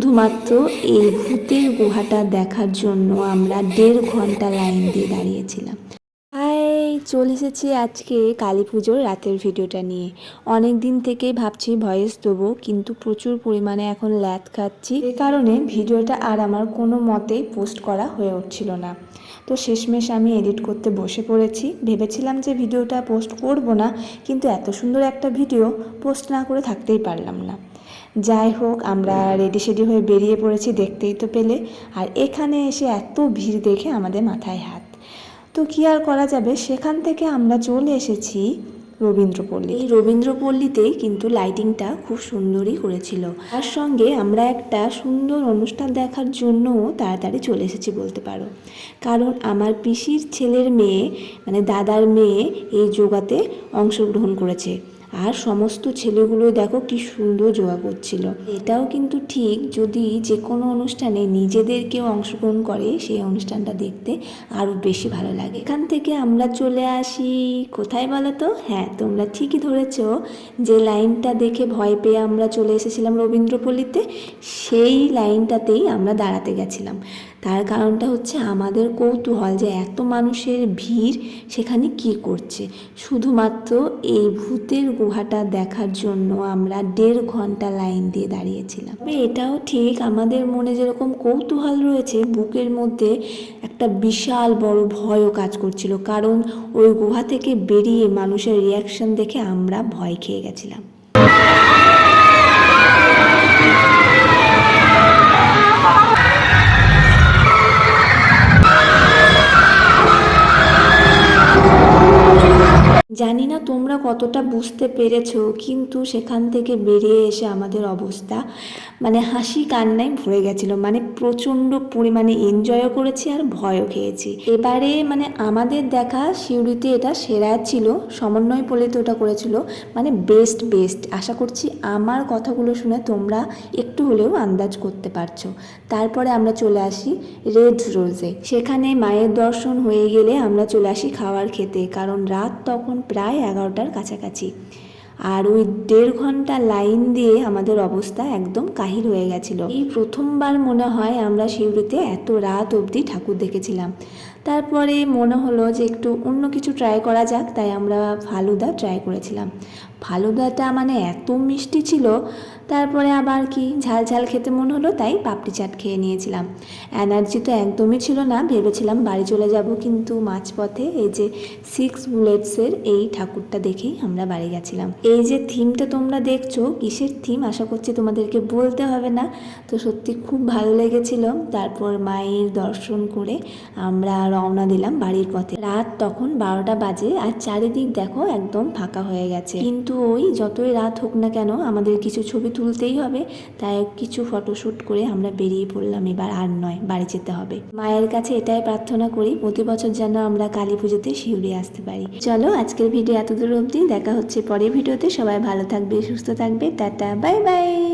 শুধুমাত্র এই ভূতের গুহাটা দেখার জন্য আমরা দেড় ঘণ্টা লাইন দিয়ে দাঁড়িয়েছিলাম। চলে এসেছি আজকে কালী পুজোর রাতের ভিডিওটা নিয়ে। অনেক দিন থেকেই ভাবছি ভয়েস দেবো, কিন্তু প্রচুর পরিমাণে এখন ল্যাথ খাচ্ছি। এ কারণে ভিডিওটা আর আমার কোনো মতেই পোস্ট করা হয়ে উঠছিল না। তো শেষমেশ আমি এডিট করতে বসে পড়েছি। ভেবেছিলাম যে ভিডিওটা পোস্ট করব না, কিন্তু এত সুন্দর একটা ভিডিও পোস্ট না করে থাকতেই পারলাম না। যাই হোক, আমরা রেডি সেডি হয়ে বেরিয়ে পড়েছি দেখতেই তো পেলে। আর এখানে এসে এত ভিড় দেখে আমাদের মাথায় হাত। তো কি আর করা যাবে? সেখান থেকে আমরা চলে এসেছি রবীন্দ্রপল্লী। এই রবীন্দ্রপল্লীতেই কিন্তু লাইটিংটা খুব সুন্দরই করেছিল। তার সঙ্গে আমরা একটা সুন্দর অনুষ্ঠান দেখার জন্যও তাড়াতাড়ি চলে এসেছি বলতে পারো। কারণ আমার পিসির ছেলের মেয়ে মানে দাদার মেয়ে এই যোগাতে অংশগ্রহণ করেছে। আর সমস্ত ছেলেগুলো দেখো কি সুন্দর যোগা করছিল। এটাও কিন্তু ঠিক যদি যে কোনো অনুষ্ঠানে নিজেদের কেউ অংশগ্রহণ করে সেই অনুষ্ঠানটা দেখতে আরও বেশি ভালো লাগে। এখান থেকে আমরা চলে আসি। কোথায় বলো তো? হ্যাঁ তোমরা ঠিকই ধরেছ যে লাইনটা দেখে ভয় পেয়ে আমরা চলে এসেছিলাম রবীন্দ্রপল্লীতে, সেই লাইনটাতেই আমরা দাঁড়াতে গেছিলাম। তার কারণটা হচ্ছে আমাদের কৌতূহল যে এত মানুষের ভিড় সেখানে কি করছে। শুধুমাত্র এই ভূতের গুহাটা দেখার জন্য আমরা দেড় ঘণ্টা লাইন দিয়ে দাঁড়িয়েছিলাম। এটাও ঠিক আমাদের মনে যেরকম কৌতূহল রয়েছে, বুকের মধ্যে একটা বিশাল বড় ভয়ও কাজ করছিল। কারণ ওই গুহা থেকে বেরিয়ে মানুষের রিয়াকশন দেখে আমরা ভয় খেয়ে গেছিলাম। জানি না তোমরা কতটা বুঝতে পেরেছ, কিন্তু সেখান থেকে বেরিয়ে এসে আমাদের অবস্থা মানে হাসি কান্নায় ভরে গেছিল মানে প্রচণ্ড পরিমাণে এনজয়ও করেছি আর ভয়ও খেয়েছি। এবারে মানে আমাদের দেখা সিউড়িতে এটা সেরা ছিল, সমন্বয় পল্লীতে ওটা করেছিল মানে বেস্ট বেস্ট আশা করছি আমার কথাগুলো শুনে তোমরা একটু হলেও আন্দাজ করতে পারছ। তারপরে আমরা চলে আসি রেড রোজে সেখানে মায়ের দর্শন হয়ে গেলে আমরা চলে আসি খাওয়ার খেতে, কারণ রাত তখন প্রায় এগারোটার কাছাকাছি। আর ওই দেড় ঘণ্টা লাইন দিয়ে আমাদের অবস্থা একদম কাহিল হয়ে গেছিল। এই প্রথমবার মনে হয় আমরা সিউড়িতে এত রাত অবধি ঠাকুর দেখেছিলাম। তারপরে মনে হলো যে একটু অন্য কিছু ট্রাই করা যাক, তাই আমরা ফালুদা ট্রাই করেছিলাম। ফালুদাটা মানে এত মিষ্টি ছিল, তারপরে আবার কি ঝাল ঝাল খেতে মন হলো, তাই পাপড়ি চাট খেয়ে নিয়েছিলাম। এনার্জি তো একদমই ছিল না, ভেবেছিলাম বাড়ি চলে যাব, কিন্তু মাঝপথে এই যে সিক্স বুলেটসের এই ঠাকুরটা দেখেই আমরা বাড়ি গেছিলাম। এই যে থিমটা তোমরা দেখছ, কিসের থিম আশা করছি তোমাদেরকে বলতে হবে না। তো সত্যি খুব ভালো লেগেছিল। তারপর মায়ের দর্শন করে আমরা রওনা দিলাম বাড়ির পথে। রাত তখন বারোটা বাজে আর চারিদিক দেখো একদম ফাঁকা হয়ে গেছে। কিন্তু ওই যতই রাত হোক না কেন আমাদের কিছু ছবি তুলতেই হবে, তাই কিছু ফটোশ্যুট করে আমরা বেরিয়ে পড়লাম। এবার আর নয়, বাড়ি যেতে হবে। মায়ের কাছে এটাই প্রার্থনা করি, প্রতি বছর যেন আমরা কালী পুজোতে শিউরে আসতে পারি। চলো আজকের ভিডিও এতদূর অবধি, দেখা হচ্ছে পরের ভিডিওতে। সবাই ভালো থাকবে, সুস্থ থাকবে। Tata bye bye